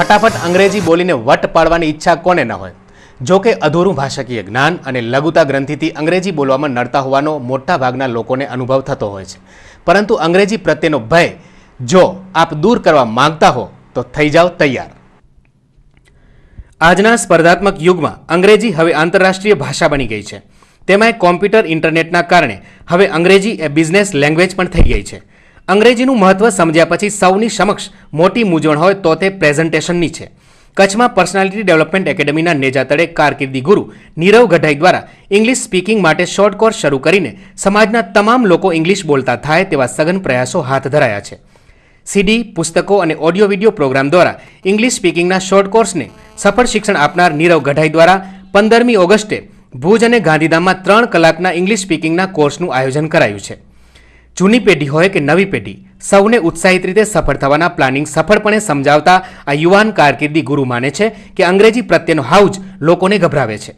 ફટાફટ અંગ્રેજી બોલીને વટ પાડવાની ઈચ્છા કોને ન હોય? જો કે અધૂરું ભાષાકીય જ્ઞાન અને લઘુતા ગ્રંથિથી અંગ્રેજી બોલવામાં નડતા હોવાનો મોટા ભાગના લોકોને અનુભવ થતો હોય છે. પરંતુ અંગ્રેજી પ્રત્યેનો ભય, જો આપ દૂર કરવા માંગતા હો, તો થઈ જાઓ તૈયાર. આજના સ્પર્ધાત્મક યુગમાં અંગ્રેજી હવે આંતરરાષ્ટ્રીય ભાષા બની ગઈ છે. તેમાં કોમ્પ્યુટર ઇન્ટરનેટના કારણે હવે અંગ્રેજી એ બિઝનેસ લેંગ્વેજ પણ થઈ ગઈ છે. અંગ્રેજીનું મહત્વ સમજ્યા પછી સૌની સમક્ષ મોટી મૂંઝવણ હોય તો તે પ્રેઝન્ટેશનની છે. કચ્છમાં પર્સનાલિટી ડેવલપમેન્ટ એકેડેમીના નેજા તળે કારકિર્દી ગુરુ નીરવ ગઢાઈ દ્વારા ઇંગ્લિશ સ્પીકિંગ માટે શોર્ટ કોર્સ શરૂ કરીને સમાજના તમામ લોકો ઇંગ્લિશ બોલતા થાય તેવા સઘન પ્રયાસો હાથ ધરાયા છે. સીડી, પુસ્તકો અને ઓડિયો વિડિયો પ્રોગ્રામ દ્વારા ઇંગ્લિશ સ્પીકિંગના શોર્ટ કોર્સને સફળ શિક્ષણ આપનાર નીરવ ગઢાઈ દ્વારા પંદરમી ઓગસ્ટે ભુજ અને ગાંધીધામમાં ત્રણ કલાકના ઇંગ્લિશ સ્પીકિંગના કોર્સનું આયોજન કરાયું છે. જૂની પેઢી હોય કે નવી પેઢી, સૌને ઉત્સાહિત રીતે સફળ થવાના પ્લાનિંગ સફળપણે સમજાવતા આ યુવાન કારકિર્દી ગુરુ માને છે કે અંગ્રેજી પ્રત્યેનો હાઉજ લોકોને ગભરાવે છે.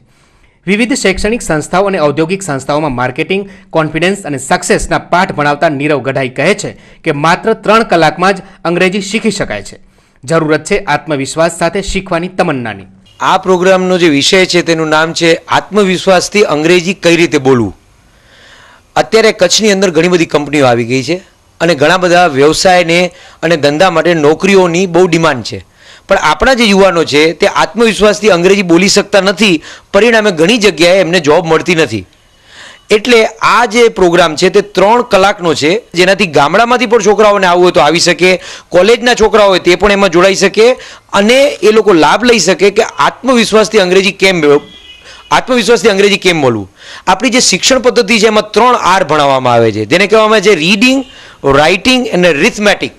વિવિધ શૈક્ષણિક સંસ્થાઓ અને ઔદ્યોગિક સંસ્થાઓમાં માર્કેટિંગ, કોન્ફિડન્સ અને સક્સેસના પાઠ ભણાવતા નીરવ ગઢાઈ કહે છે કે માત્ર ત્રણ કલાકમાં જ અંગ્રેજી શીખી શકાય છે. જરૂરત છે આત્મવિશ્વાસ સાથે શીખવાની તમન્નાની. આ પ્રોગ્રામનો જે વિષય છે તેનું નામ છે આત્મવિશ્વાસથી અંગ્રેજી કઈ રીતે બોલવું? અત્યારે કચ્છની અંદર ઘણી બધી કંપનીઓ આવી ગઈ છે અને ઘણા બધા વ્યવસાયને અને ધંધા માટે નોકરીઓની બહુ ડિમાન્ડ છે. પણ આપણા જે યુવાનો છે તે આત્મવિશ્વાસથી અંગ્રેજી બોલી શકતા નથી, પરિણામે ઘણી જગ્યાએ એમને જોબ મળતી નથી. એટલે આ જે પ્રોગ્રામ છે તે ત્રણ કલાકનો છે, જેનાથી ગામડામાંથી પણ છોકરાઓને આવવું હોય તો આવી શકે, કોલેજના છોકરાઓ હોય તે પણ એમાં જોડાઈ શકે, અને એ લોકો લાભ લઈ શકે કે આત્મવિશ્વાસથી અંગ્રેજી કેમ આત્મવિશ્વાસથી અંગ્રેજી કેમ બોલવું? આપણી જે શિક્ષણ પદ્ધતિ છે એમાં ત્રણ આર ભણાવવામાં આવે છે. જેને કહેવામાં આવે છે રીડિંગ રાઇટિંગ અને રિથમેટિક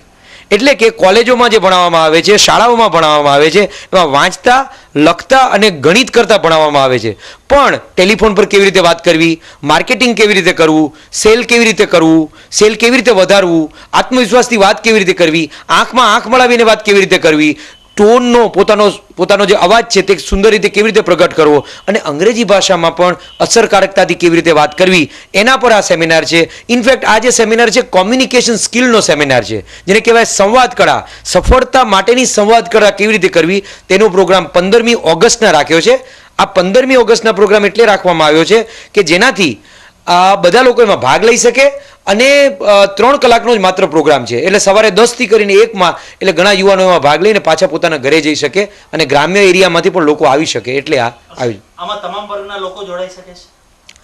એટલે કે કોલેજોમાં જે ભણાવવામાં આવે છે, શાળાઓમાં ભણાવવામાં આવે છે, એમાં વાંચતા, લખતા અને ગણિત કરતા ભણાવવામાં આવે છે. પણ ટેલિફોન પર કેવી રીતે વાત કરવી? માર્કેટિંગ કેવી રીતે કરવું? સેલ કેવી રીતે કરવું? સેલ કેવી રીતે વધારવું? આત્મવિશ્વાસથી વાત કેવી રીતે કરવી? આંખમાં આંખ મળાવીને વાત કેવી રીતે કરવી? ટોનનો પોતાનો પોતાનો જે અવાજ છે તે સુંદર રીતે કેવી રીતે પ્રગટ કરવો અને અંગ્રેજી ભાષામાં પણ અસરકારકતાથી કેવી રીતે વાત કરવી, એના પર આ સેમિનાર છે. ઇનફેક્ટ આ જે સેમિનાર છે, કોમ્યુનિકેશન સ્કિલનો સેમિનાર છે, જેને કહેવાય સંવાદ કળા. સફળતા માટેની સંવાદ કળા કેવી રીતે કરવી, તેનો પ્રોગ્રામ પંદરમી ઓગસ્ટના રાખ્યો છે. આ પંદરમી ઓગસ્ટના પ્રોગ્રામ એટલે રાખવામાં આવ્યો છે કે જેનાથી બધા લોકો એમાં ભાગ લઈ શકે અને ત્રણ કલાકનો જ માત્ર પ્રોગ્રામ છે. એટલે સવારે દસથી કરીને એકમાં એટલે ઘણા યુવાનો એમાં ભાગ લઈને પાછા પોતાના ઘરે જઈ શકે અને ગ્રામ્ય એરિયામાંથી પણ લોકો આવી શકે એટલે આ આવી આમાં તમામ વર્ગના લોકો જોડાઈ શકે છે?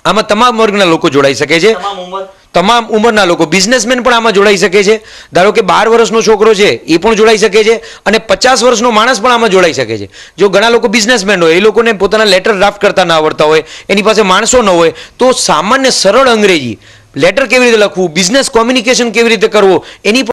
આમાં તમામ વર્ગના લોકો જોડાઈ શકે છે. તમામ ઉંમર? તમામ ઉંમરના લોકો બિઝનેસમેન પણ આમાં જોડાઈ શકે છે. ધારો કે બાર વર્ષનો છોકરો છે, એ પણ જોડાઈ શકે છે અને પચાસ વર્ષનો માણસ પણ આમાં જોડાઈ શકે છે. જો ઘણા લોકો બિઝનેસમેન હોય, એ લોકોને પોતાના લેટર ડ્રાફ્ટ કરતા ના આવડતા હોય, એની પાસે માણસો ન હોય, તો સામાન્ય સરળ અંગ્રેજી લેટર કેવી રીતે લખવું બિઝનેસ કોમ્યુનિકેશન કેવી રીતે કરવું, એની